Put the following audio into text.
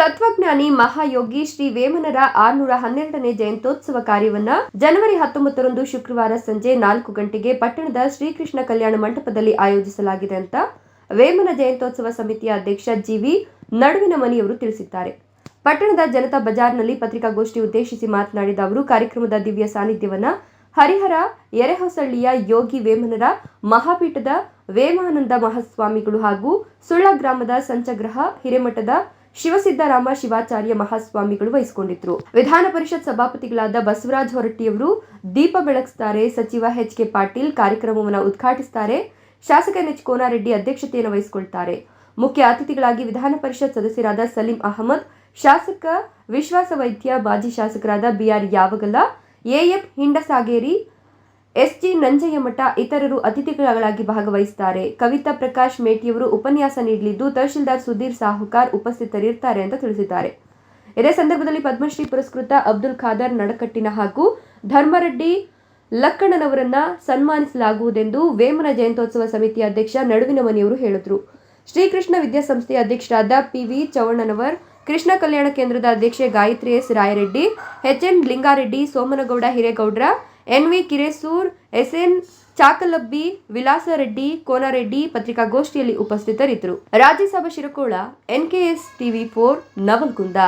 ತತ್ವಜ್ಞಾನಿ ಮಹಾಯೋಗಿ ಶ್ರೀ ವೇಮನರ ಆರ್ನೂರ ಹನ್ನೆರಡನೇ ಜಯಂತ್ಯೋತ್ಸವ ಕಾರ್ಯವನ್ನ ಜನವರಿ ಹತ್ತೊಂಬತ್ತರಂದು ಶುಕ್ರವಾರ ಸಂಜೆ ನಾಲ್ಕು ಗಂಟೆಗೆ ಪಟ್ಟಣದ ಶ್ರೀಕೃಷ್ಣ ಕಲ್ಯಾಣ ಮಂಟಪದಲ್ಲಿ ಆಯೋಜಿಸಲಾಗಿದೆ ಅಂತ ವೇಮನ ಜಯಂತ್ಯೋತ್ಸವ ಸಮಿತಿಯ ಅಧ್ಯಕ್ಷ ಜಿವಿ ನಡುವಿನ ಮನಿಯವರು ತಿಳಿಸಿದ್ದಾರೆ. ಪಟ್ಟಣದ ಜನತಾ ಬಜಾರ್ನಲ್ಲಿ ಪತ್ರಿಕಾಗೋಷ್ಠಿ ಉದ್ದೇಶಿಸಿ ಮಾತನಾಡಿದ ಅವರು, ಕಾರ್ಯಕ್ರಮದ ದಿವ್ಯ ಸಾನ್ನಿಧ್ಯವನ್ನ ಹರಿಹರ ಎರೆಹೊಸಳ್ಳಿಯ ಯೋಗಿ ವೇಮನರ ಮಹಾಪೀಠದ ವೇಮಾನಂದ ಮಹಾಸ್ವಾಮಿಗಳು ಹಾಗೂ ಸುಳ್ಳ ಗ್ರಾಮದ ಸಂಚಗ್ರಹ ಹಿರೇಮಠದ ಶಿವಸಿದ್ದರಾಮ ಶಿವಾಚಾರ್ಯ ಮಹಾಸ್ವಾಮಿಗಳು ವಹಿಸಿಕೊಂಡಿದ್ರು. ವಿಧಾನ ಪರಿಷತ್ ಸಭಾಪತಿಗಳಾದ ಬಸವರಾಜ್ ಹೊರಟ್ಟಿಯವರು ದೀಪ ಬೆಳಗಿಸ್ತಾರೆ. ಸಚಿವ ಎಚ್ ಕೆ ಪಾಟೀಲ್ ಕಾರ್ಯಕ್ರಮವನ್ನು ಉದ್ಘಾಟಿಸುತ್ತಾರೆ ಶಾಸಕ ಎಚ್ ಕೋನಾರೆಡ್ಡಿ ಅಧ್ಯಕ್ಷತೆಯನ್ನು ವಹಿಸಿಕೊಳ್ತಾರೆ. ಮುಖ್ಯ ಅತಿಥಿಗಳಾಗಿ ವಿಧಾನ ಪರಿಷತ್ ಸದಸ್ಯರಾದ ಸಲೀಂ ಅಹಮದ್, ಶಾಸಕ ವಿಶ್ವಾಸ ವೈದ್ಯ, ಮಾಜಿ ಶಾಸಕರಾದ B R Yavagal A F Hindasageri S G Nanjayyamath ಇತರರು ಅತಿಥಿಗಳಾಗಿ ಭಾಗವಹಿಸುತ್ತಾರೆ. ಕವಿತಾ ಪ್ರಕಾಶ್ ಮೇಟಿಯವರು ಉಪನ್ಯಾಸ ನೀಡಲಿದ್ದು, ತಹಶೀಲ್ದಾರ್ ಸುಧೀರ್ ಸಾಹುಕಾರ್ ಉಪಸ್ಥಿತರಿರ್ತಾರೆ ಅಂತ ತಿಳಿಸಿದ್ದಾರೆ. ಇದೇ ಸಂದರ್ಭದಲ್ಲಿ ಪದ್ಮಶ್ರೀ ಪುರಸ್ಕೃತ ಅಬ್ದುಲ್ ಖಾದರ್ ನಡಕಟ್ಟಿನ ಹಾಗೂ ಧರ್ಮರೆಡ್ಡಿ ಲಕ್ಕಣ್ಣನವರನ್ನ ಸನ್ಮಾನಿಸಲಾಗುವುದೆಂದು ವೇಮನ ಜಯಂತ್ಯೋತ್ಸವ ಸಮಿತಿ ಅಧ್ಯಕ್ಷ ನಡುವಿನ ಮನೆಯವರು ಹೇಳಿದರು. ಶ್ರೀಕೃಷ್ಣ ವಿದ್ಯಾಸಂಸ್ಥೆಯ ಅಧ್ಯಕ್ಷರಾದ ಪಿವಿ ಚವಣ್ಣನವರ್, ಕೃಷ್ಣ ಕಲ್ಯಾಣ ಕೇಂದ್ರದ ಅಧ್ಯಕ್ಷೆ Gayatri S Rayareddy HN Lingareddy, Somanagouda Hiregoudra NV Kiresur, S N Chakalabbi Vilasa Reddy Konareddy ಪತ್ರಿಕಾಗೋಷ್ಠಿಯಲ್ಲಿ ಉಪಸ್ಥಿತರಿದ್ದರು. Rajya Sabha Shirakola NKS TV four Navalgund